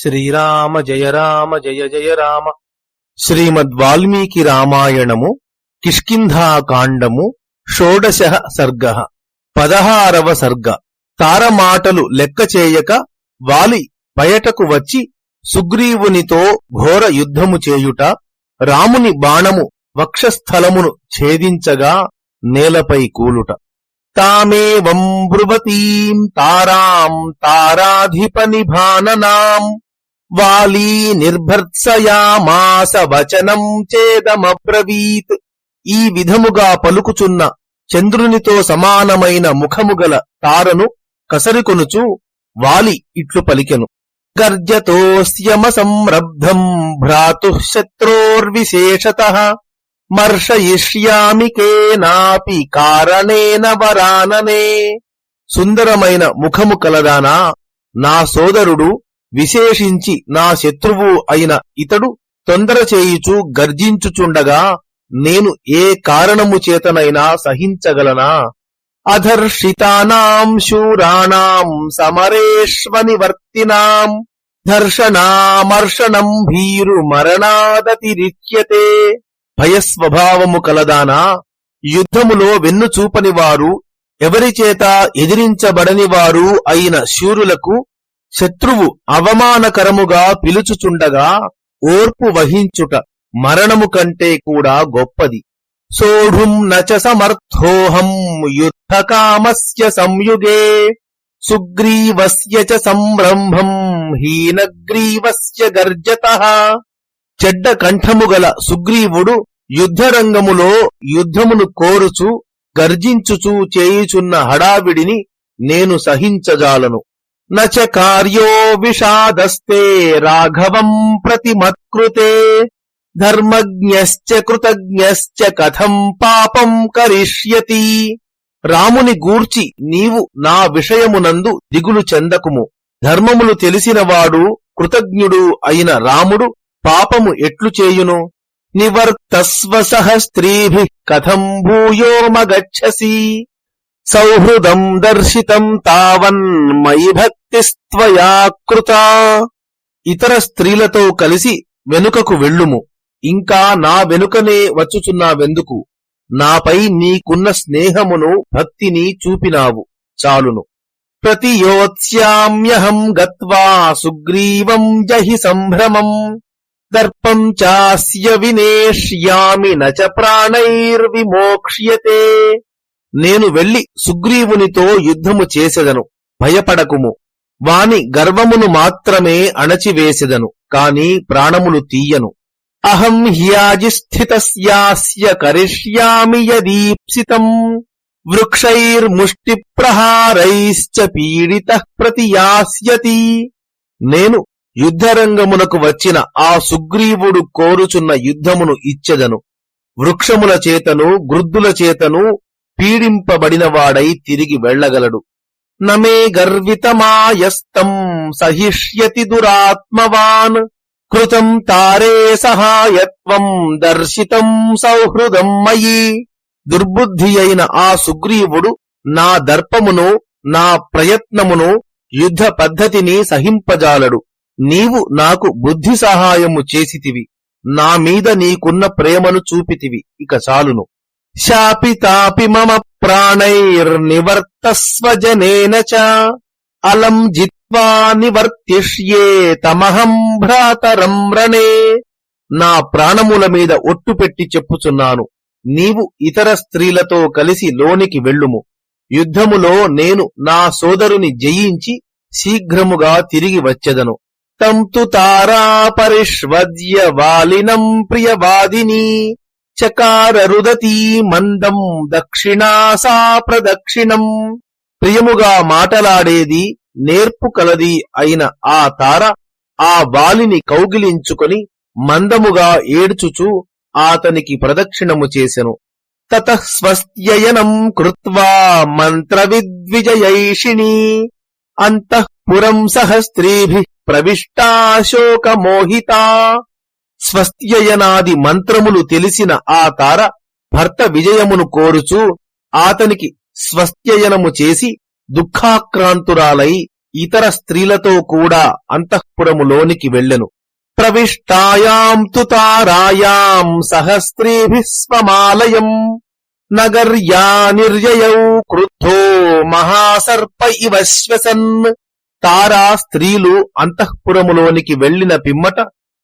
శ్రీరామ జయ రామ జయ జయ రామ. శ్రీమద్ వాల్మీకి రామాయణము కిష్కింధాకాండము షోడశ సర్గ పదహారవ సర్గ. తారమాటలు లెక్క చేయక వాలి బయటకు వచ్చి సుగ్రీవునితో ఘోర యుద్ధము చేయుట రాముని బాణము వక్షస్థలమును ఛేదించగా నేలపై కూలుట. తామేవం బ్రువతీం తారాం తారాధిప నిభాననాం. వాలీ నిర్భర్త్సయామాస వచనం చేదమబ్రవీత్. ఈ విధముగా పలుకుచున్న చంద్రునితో సమానమైన ముఖముగల తారను కసరికొనుచు వాలి ఇట్లు పలికెను. గర్జతోస్యమ సంరబ్ధం భ్రాతు శత్రోర్విశేషత మర్షయిష్యామి కేనాపి కారణేన వరాననే. సుందరమైన ముఖము కలదానా నా సోదరుడు విశేషించి నా శత్రువు అయిన ఇతడు తొందర చేయుచు గర్జించుచుండగా నేను ఏ కారణము చేతనైనా సహించగలనా? అధర్షితానాం శూరాణాం సమరేష్వనివర్తినాం ధర్షణామర్షణం భీరు మరణాదతిరిచ్యతే భయస్వభావము కలదానా? యుద్ధములో వెన్ను చూపని వారు ఎవరిచేత ఎదిరించబడని వారు అయిన శూరులకు శత్రువు అవమానకరముగా పిలుచుచుండగా ఓర్పు వహించుట మరణము కంటే కూడా గొప్పది. సోఢుం నచ సమర్థోహం యుద్ధకామస్య సంయుగే సుగ్రీవస్య చ సంరంభం హీనగ్రీవస్య గర్జత. చెడ్డ కంఠము గల సుగ్రీవుడు యుద్ధరంగములో యుద్ధమును కోరుచు గర్జించుచూ చేయుచున్న హడావిడిని నేను సహించజాలను. నచ కార్యో విషాదస్తే రాఘవం ప్రతిమత్కృతే. ధర్మజ్ఞశ్చ కృతజ్ఞశ్చ కథం పాపం కరిష్యతి. రాముని గూర్చి నీవు నా విషయమునందు దిగులు చెందకుము. ధర్మములు తెలిసినవాడు కృతజ్ఞుడు అయిన రాముడు పాపము ఎట్లు చేయును? నివర్తస్వ సహ స్త్రీభి కథం భూయోమగచ్చసి. సౌహృదం దర్శితం తావన్ మయి భక్తిస్త్వయా కృతా. ఇతర స్త్రీలతో కలిసి వెనుకకు వెళ్ళుము. ఇంకా నా వెనుకనే వచ్చుచున్నావెందుకు? నాపై నీకున్న స్నేహమును భక్తిని చూపినావు. చాలును. ప్రతియోత్స్యామ్యహం గత్వా సుగ్రీవం జహి సంభ్రమం. దర్పం చాస్య వినేష్యామి నచ ప్రాణైర్విమోక్ష్యతే. నేను వెళ్ళి సుగ్రీవునితో యుద్ధము చేసెదను భయపడకుము. వాని గర్వమును మాత్రమే అణచివేసెదను కాని ప్రాణములు తీయను. అహం హ్యాజిస్థితస్యాస్య కరిష్యామి యదీప్సితం. వృక్షైర్ముష్టిప్రహారైశ్చ పీడిత ప్రతియాస్యతి నేను యుద్ధరంగమునకు వచ్చిన ఆ సుగ్రీవుడు కోరుచున్న యుద్ధమును ఇచ్చెదను. వృక్షముల చేతను గృద్దుల చేతను పీడింపబడినవాడై తిరిగి వెళ్ళగలడు. నమే గర్వితమాయస్తం సహిష్యతి దురాత్మవాన్. కృతం తారే సహాయత్వం దర్శితం సౌహృదం మయి. దుర్బుద్ధి అయిన ఆ సుగ్రీవుడు నా దర్పమును నా ప్రయత్నమును యుద్ధ పద్ధతిని సహింపజాలడు. నీవు నాకు బుద్ధి సహాయము చేసితివి. నా మీద నీకున్న ప్రేమను చూపితివి. ఇక చాలును. శాపితాపి మమ ప్రాణైర్నివర్తస్వజనేన చ. అలం జిత్వా నివర్తిష్యే తమహం భ్రాతరం రణే నా ప్రాణముల మీద ఒట్టు పెట్టి చెప్పుచున్నాను. నీవు ఇతర స్త్రీలతో కలిసి లోనికి వెళ్ళుము. యుద్ధములో నేను నా సోదరుని జయించి శీఘ్రముగా తిరిగి వచ్చెదను. తంతు తారా పరిష్వద్య వాలినం ప్రియవాదిని. చకార రుదతీ మందం దక్షిణాసా ప్రదక్షిణం. ప్రియముగా మాటలాడేది నేర్పు కలది అయిన ఆ తార ఆ వాలిని కౌగిలించుకొని మందముగా ఏడ్చుచు ఆతనికి ప్రదక్షిణము చేసెను. తత స్వస్త్యయనం కృత్వా మంత్ర విద్విజయైషిణీ అంతఃపురం సహస్త్రీభి ప్రవిష్టాశోకమోహిత. స్వస్త్యయనాది మంత్రములు తెలిసిన ఆ తార భర్త విజయమును కోరుచు ఆతనికి స్వస్త్యయనము చేసి దుఃఖాక్రాంతురాలై ఇతర స్త్రీలతో కూడా అంతఃపురములోనికి వెళ్ళెను. ప్రవిష్టాయాం తు తారాయాం సహస్త్రీభి స్వమాలయం నగర్యా నిర్యయౌ క్రుద్ధో మహాసర్ప ఇవ శ్వసన్. తారా స్త్రీలు అంతఃపురములోనికి వెళ్ళిన పిమ్మట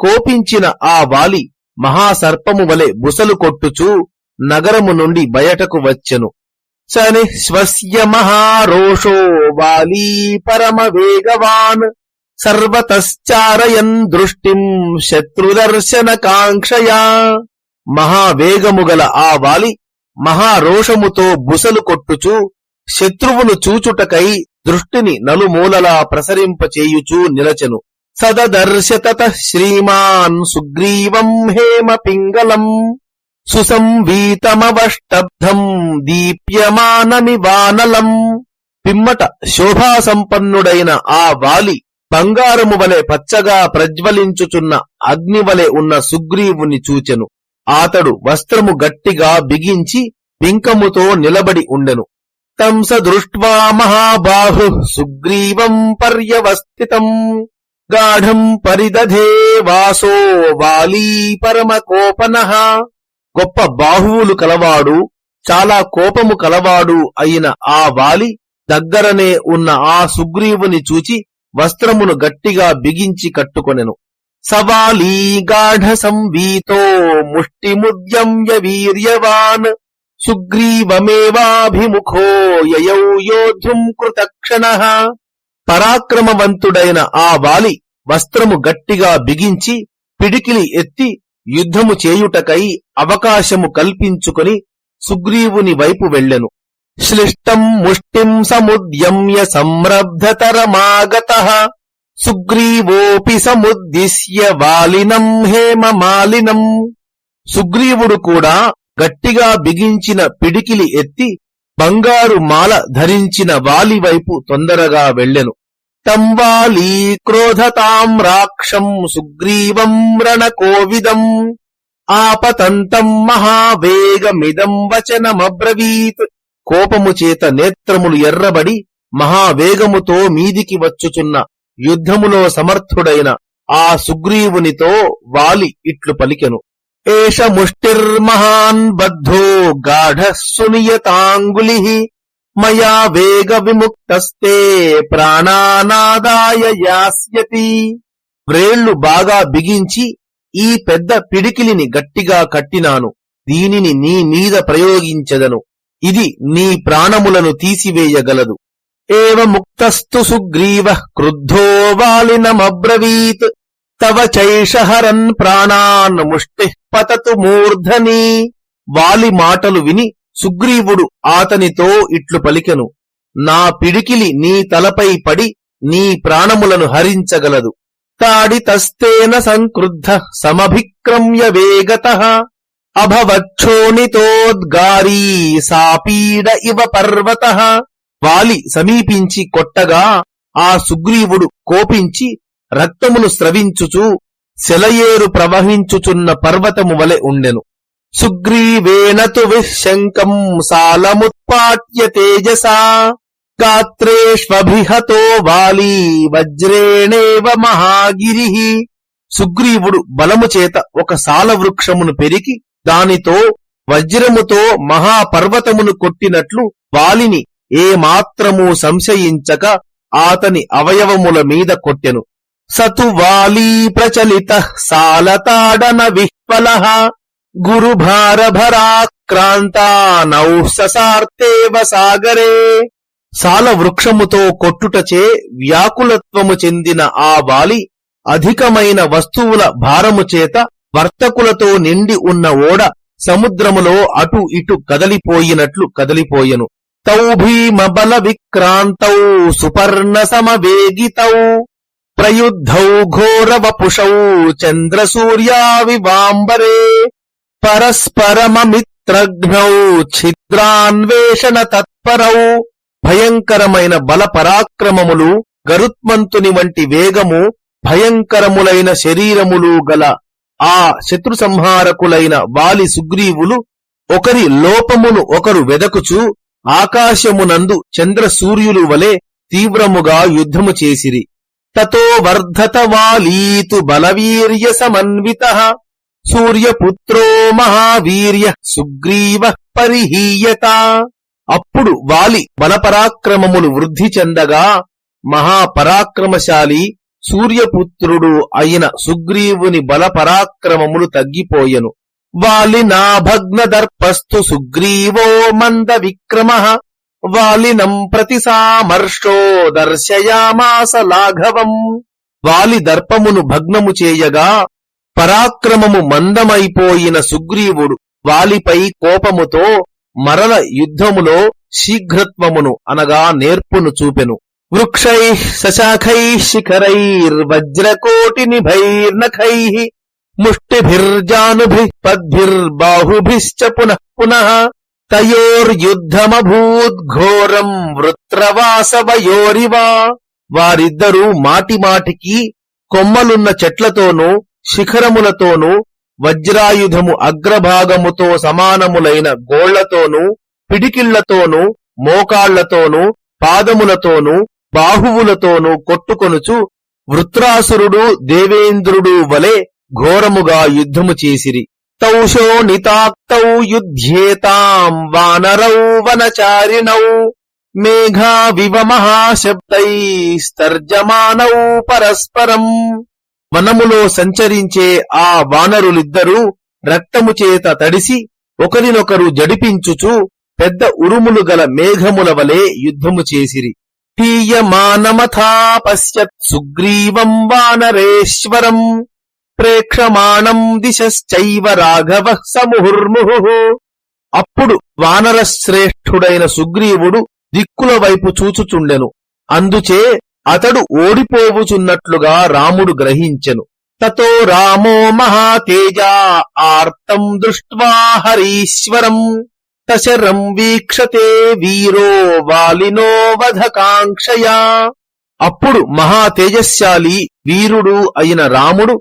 కోపించిన ఆ వాలి మహాసర్పము వలె బుసలు కొట్టుచూ నగరము నుండి బయటకు వచ్చెను. సని స్వస్య మహారోషో వాలీ పరమ వేగవాన్ సర్వతశ్చారయన్ దృష్టిం శత్రుదర్శన కాంక్షయా. మహావేగముగల ఆ వాలి మహారోషముతో బుసలు కొట్టుచూ శత్రువును చూచుటకై దృష్టిని నలుమూలలా ప్రసరింపచేయుచూ నిలచెను. సదదర్శతత శ్రీమాన్ సుగ్రీవం హేమ పింగళం సుసంవీతమవష్టబ్ధం దీప్యమానమివానలం. పిమ్మట శోభాసంపన్నుడైన ఆ వాలి బంగారము వలె పచ్చగా ప్రజ్వలించుచున్న అగ్నివలె ఉన్న సుగ్రీవుని చూచెను. ఆతడు వస్త్రము గట్టిగా బిగించి బింకముతో నిలబడి ఉండెను. తంస దృష్ట్వా మహాబాహు సుగ్రీవం పర్యవస్థితం. గాఢం పరిదధే వాసో వాలీ పరమకోపన గొప్ప బాహువులు కలవాడు చాలా కోపము కలవాడు అయిన ఆ వాలి దగ్గరనే ఉన్న ఆ సుగ్రీవుని చూచి వస్త్రమును గట్టిగా బిగించి కట్టుకొనెను. సవాలీ గాఢ సంవీతో ముష్టిముద్యమ్య వీర్యవాన్ సుగ్రీవమేవాభిముఖో యయౌ యోధుం కృతక్షణ। పరాక్రమవంతుడైన ఆ వాలి వస్త్రము గట్టిగా బిగించి పిడికిలి ఎత్తి యుద్ధము చేయుటకై అవకాశము కల్పించుకొని సుగ్రీవుని వైపు వెళ్ళెను. శ్లిష్టం ముష్టిం సముద్యమ్య సంరబ్ధతరమాగత సుగ్రీవోపి సముద్దిశ్య వాలినం హేమమాలినం సుగ్రీవుడు కూడా గట్టిగా బిగించిన పిడికిలి ఎత్తి బంగారు మాల ధరించిన వాలి వైపు తొందరగా వెళ్ళెను. తంవాలి క్రోధతాం రాక్షం సుగ్రీవం రణకోవిదం. ఆపతంతం మహావేగమిదం వచనమబ్రవీత్. కోపము చేత నేత్రములు ఎర్రబడి మహావేగముతో మీదికి వచ్చుచున్న యుద్ధములో సమర్థుడైన ఆ సుగ్రీవునితో వాలి ఇట్లు పలికెను. ఏష ముష్టిర్మహాన్ బద్ధో గాఢ సునియతాంగులి మయా వేగ విముక్తస్తే ప్రాణానాదాయ యాస్యతి. వ్రేళ్ళు బాగా బిగించి ఈ పెద్ద పిడికిలిని గట్టిగా కట్టినాను. దీనిని నీ మీద ప్రయోగించదను. ఇది నీ ప్రాణములను తీసివేయగలదు. ఏవ ముక్తస్తు సుగ్రీవ క్రుద్ధో వాలినమబ్రవీత్. తవ చైషహరన్ ప్రాణాన్ ముష్టి పతతు మూర్ధని. వాలి మాటలు విని సుగ్రీవుడు ఆతనితో ఇట్లు పలికెను. నా పిడికిలి నీ తలపై పడి నీ ప్రాణములను హరించగలదు. తాడితస్తేన సంక్రుద్ధ సమభిక్రమ్య వేగత. అభవక్షోణితోద్గారీ సాపీడ ఇవ పర్వత. వాలి సమీపించి కొట్టగా ఆ సుగ్రీవుడు కోపించి రక్తమును స్రవించుచు శలయేరు ప్రవహించుచున్న పర్వతము వలె ఉండెను. సుగ్రీవేణతు విశంకం సాలముత్పాట్య తేజసా గాత్రేష్వభిహతో వాలీ వజ్రేణేవ మహాగిరి. సుగ్రీవుడు బలము చేత ఒక సాల వృక్షమును పెరికి దానితో వజ్రముతో మహాపర్వతమును కొట్టినట్లు వాలిని ఏమాత్రమూ సంశయించక ఆతని అవయవముల మీద కొట్టెను. సతు వాలీ ప్రచలిత సాలతాడన విహ్వల. గురుభారభరాక్రాంతానౌ ససార్తేవ సాగరే. సాల వృక్షముతో కొట్టుటచే వ్యాకులత్వము చెందిన ఆ వాలి అధికమైన వస్తువుల భారము చేత వర్తకులతో నిండి ఉన్న ఓడ సముద్రములో అటు ఇటు కదలిపోయినట్లు కదలిపోయెను. తౌ భీమబల విక్రాంతౌ సుపర్ణ సమవేగితౌ. ప్రయుద్ధౌ ఘోరవపుషౌ చంద్రసూర్యావివాంబరే పరస్పరమమిత్రఘ్నౌ ఛిద్రాన్వేషణ తత్పరౌ భయంకరమైన బల పరాక్రమములు గరుత్మంతుని వంటి వేగము భయంకరములైన శరీరములు గల ఆ శత్రు సంహారకులైన వాలి సుగ్రీవులు ఒకరి లోపమును ఒకరు వెదకుచు ఆకాశమునందు చంద్ర సూర్యులు వలె తీవ్రముగా యుద్ధము చేసిరి. తతో వర్ధత వాలీతు బలవీర్య సమన్విత సూర్యపుత్రో మహావీర్య సుగ్రీవ పరిహీయత. అప్పుడు వాలి బలపరాక్రమములు వృద్ధి చెందగా మహాపరాక్రమశాలి సూర్యపుత్రుడు అయిన సుగ్రీవుని బలపరాక్రమములు తగ్గిపోయెను. వాలినా భగ్నదర్పస్తు సుగ్రీవో మంద విక్రమ వాలినం ప్రతి సామర్షో దర్శయామాస లాఘవం. వాలి దర్పమును భగ్నము చేయగా పరాక్రమము మందమైపోయిన సుగ్రీవుడు వాలిపై కోపముతో మరల యుద్ధములో శీఘ్రత్వమును అనగా నేర్పును చూపెను. వృక్షై సశాఖై శిఖరైర్వజ్రకోటి నిభైర్నఖై ముష్టిభిర్జానుభి పద్భిర్బాహుభిశ్చ పునః పునః తయోర్యుద్ధమభూద్ఘోరం వృత్రవాసవయోరివా. వారిద్దరూ మాటిమాటికి కొమ్మలున్న చెట్లతోనూ శిఖరములతోనూ వజ్రాయుధము అగ్రభాగముతో సమానములైన గోళ్ళతోనూ పిడికిళ్ళతోనూ మోకాళ్ళతోనూ పాదములతోనూ బాహువులతోనూ కొట్టుకొనుచు వృత్రాసురుడు దేవేంద్రుడు వలె ఘోరముగా యుద్ధము చేసిరి. తౌషో నితాక్తౌ యుధ్యేతాం వానరౌ వనచారిణౌ మేఘావివ మహాశబ్దైస్తర్జమానౌ పరస్పరం వనములో సంచరించే ఆ వానరులిద్దరూ రక్తము చేత తడిసి ఒకరినొకరు జడిపించుచు పెద్ద ఉరుములు గల మేఘముల వలె యుద్ధము చేసిరి. పీయమానమథా పశ్యత్ సుగ్రీవం వానరేశ్వరం! ప్రేక్షమాణం దిశశ్చైవ రాఘవ సముహుర్ముహు. అప్పుడు వానరశ్రేష్ఠుడైన సుగ్రీవుడు దిక్కుల వైపు చూచుచుండెను. అందుచే అతడు ఓడిపోవుచున్నట్లుగా రాముడు గ్రహించెను. తతో రామో మహాతేజా ఆర్తం దృష్ట్వా హరీశ్వరం తశరం వీక్షతే వీరో వాలినో వధకాంక్షయా. అప్పుడు మహాతేజశాలి వీరుడు అయిన రాముడు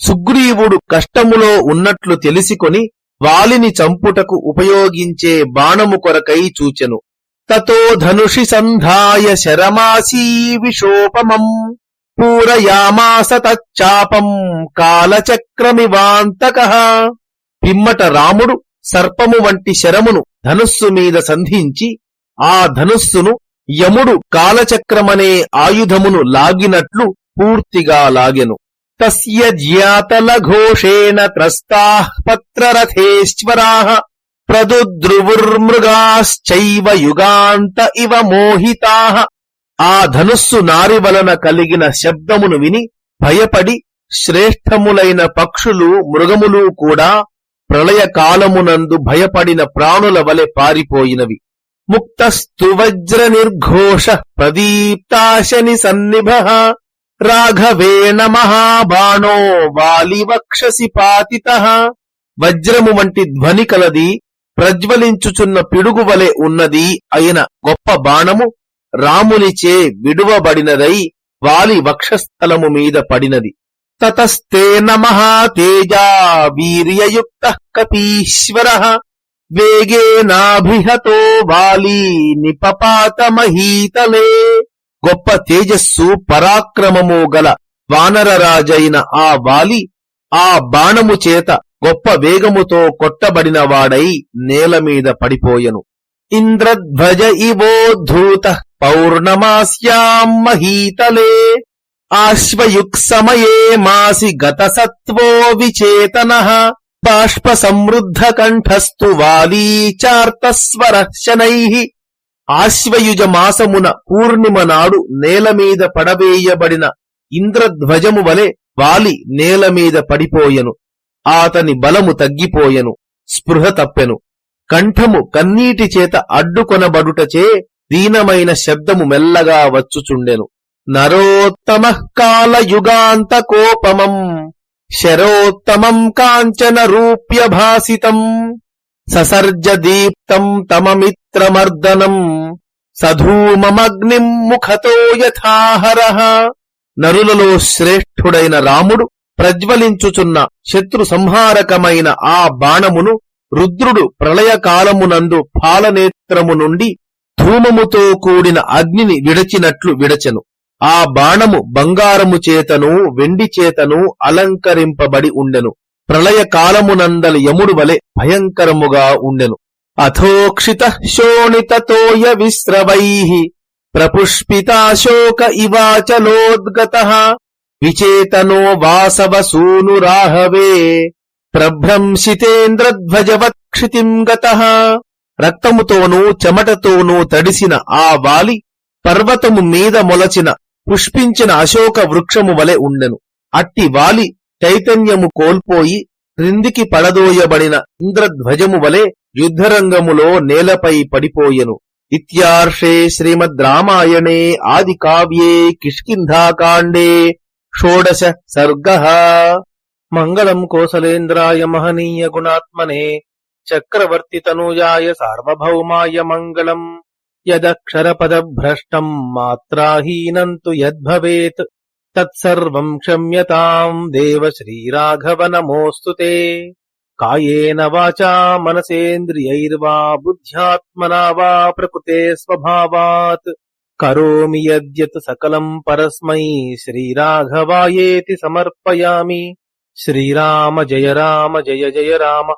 సుగ్రీవుడు కష్టములో ఉన్నట్లు తెలిసికొని వాలిని చంపుటకు ఉపయోగించే బాణము కొరకై చూచెను. తతో ధనుషి సంధాయ శరమాసీ విశోపమం పూరయామాస తచ్చాపం కాలచక్రమివాంతక. పిమ్మట రాముడు సర్పము వంటి శరమును ధనుస్సు మీద సంధించి ఆ ధనుస్సును యముడు కాలచక్రమనే ఆయుధమును లాగినట్లు పూర్తిగా లాగెను. తస్య జ్యాతలఘోషేణ త్రస్తాః పత్రరథేశ్వరాः ప్రదుద్రువుర్మృగాశ్చైవ యుగాంత ఇవ మోహితాః ఆ ధనుస్సు నారి వలన కలిగిన శబ్దమును విని భయపడి శ్రేష్టములైన పక్షులు మృగములు కూడా ప్రళయకాలమునందు భయపడిన ప్రాణుల వలె పారిపోయినవి. ముక్తస్తు వజ్ర నిర్ఘోష ప్రదీప్తాశని సన్నిభ। రాఘవేణ మహాబాణో వాలివక్షసి పాతిత. వజ్రము వంటి ధ్వని కలది ప్రజ్వలించుచున్న పిడుగు వలె ఉన్నది అయిన గొప్ప బాణము రామునిచే విడువబడినదై వాలి వక్షస్థలము మీద పడినది. తతస్తేన మహాతేజా వీర్యయుక్త కపీశ్వర. వేగేనాభిహతో వాలి నిపపాత మహీతలే గొప్ప తేజస్సు పరాక్రమము గల వానరరాజైన ఆ వాలి ఆ బాణము చేత గొప్ప వేగముతో కొట్టబడిన వాడై నేలమీద పడిపోయెను. ఇంద్రధ్వజ ఇవోద్ధూత పౌర్ణమాస్యాం మహీతలే ఆశ్వయుక్సమయే మాసి గత సత్వో విచేతన బాష్ప సమృద్ధ కంఠస్తు వాలీ చార్తస్వర శనై. ఆశ్వయుజ మాసమున పూర్ణిమ నాడు నేలమీద పడవేయబడిన ఇంద్రధ్వజము వలె వాలి నేలమీద పడిపోయెను. ఆతని బలము తగ్గిపోయెను స్పృహ తప్పెను. కంఠము కన్నీటి చేత అడ్డుకొనబడుటచే దీనమైన శబ్దము మెల్లగా వచ్చుచుండెను. నరోత్తమ కాలయుగాంతకోపమం శరోత్తమం కాంచన రూప్య భాసితం ససర్జ దీప్తం తమమిత్రమర్దనం సధూమమగ్నిం ముఖతో యథాహర. నరులలో శ్రేష్ఠుడైన రాముడు ప్రజ్వలించుచున్న శత్రు సంహారకమైన ఆ బాణమును రుద్రుడు ప్రళయకాలమునందు పాలనేత్రము నుండి ధూమముతో కూడిన అగ్నిని విడచినట్లు విడచెను. ఆ బాణము బంగారము చేతను వెండి చేతను అలంకరింపబడి ఉండెను. ప్రళయకాలమునందలి యముడు వలె భయంకరముగా ఉండెను. అథోక్షిత శోణితతోయ విస్రవై ప్రపుష్పితాశోక ఇవాచలోద్గత విచేతనో వాసవ సూనురాహవే ప్రభ్రంశితేంద్రధ్వజవత్క్షితిం గత రక్తముతోనూ చెమటతోనూ తడిసిన ఆ వాలి పర్వతము మీద మొలచిన పుష్పించిన అశోక వృక్షము వలె ఉండెను. అట్టి వాలి చైతన్యము కోల్పోయి క్రిందికి పడదోయబడిన ఇంద్రధ్వజము వలె యుద్ధరంగములో నేలపై పడిపోయెను. ఇత్యార్షే శ్రీమద్ రామాయణే ఆది కావ్యే కిష్కింధాకాండే. షోడశ సర్గ. మంగళం కోసలేంద్రాయ మహనీయ గుణాత్మనే. చక్రవర్తి తనూజాయ సార్వభౌమాయ మంగళం. యదక్షరపదభ్రష్టం మాత్రాహీనం తు యద్భవేత్. తత్సర్వం క్షమ్యతాం దేవ శ్రీరాఘవ నమోऽस्तु తే కాయేన వాచా మనసేంద్రియైర్వా బుద్ధ్యాత్మనా వా ప్రకృతే స్వభావాత్ కరోమి యద్యత్ సకలం పరస్మై శ్రీరాఘవాయేతి సమర్పయామి శ్రీరామ జయ రామ జయ జయ రామ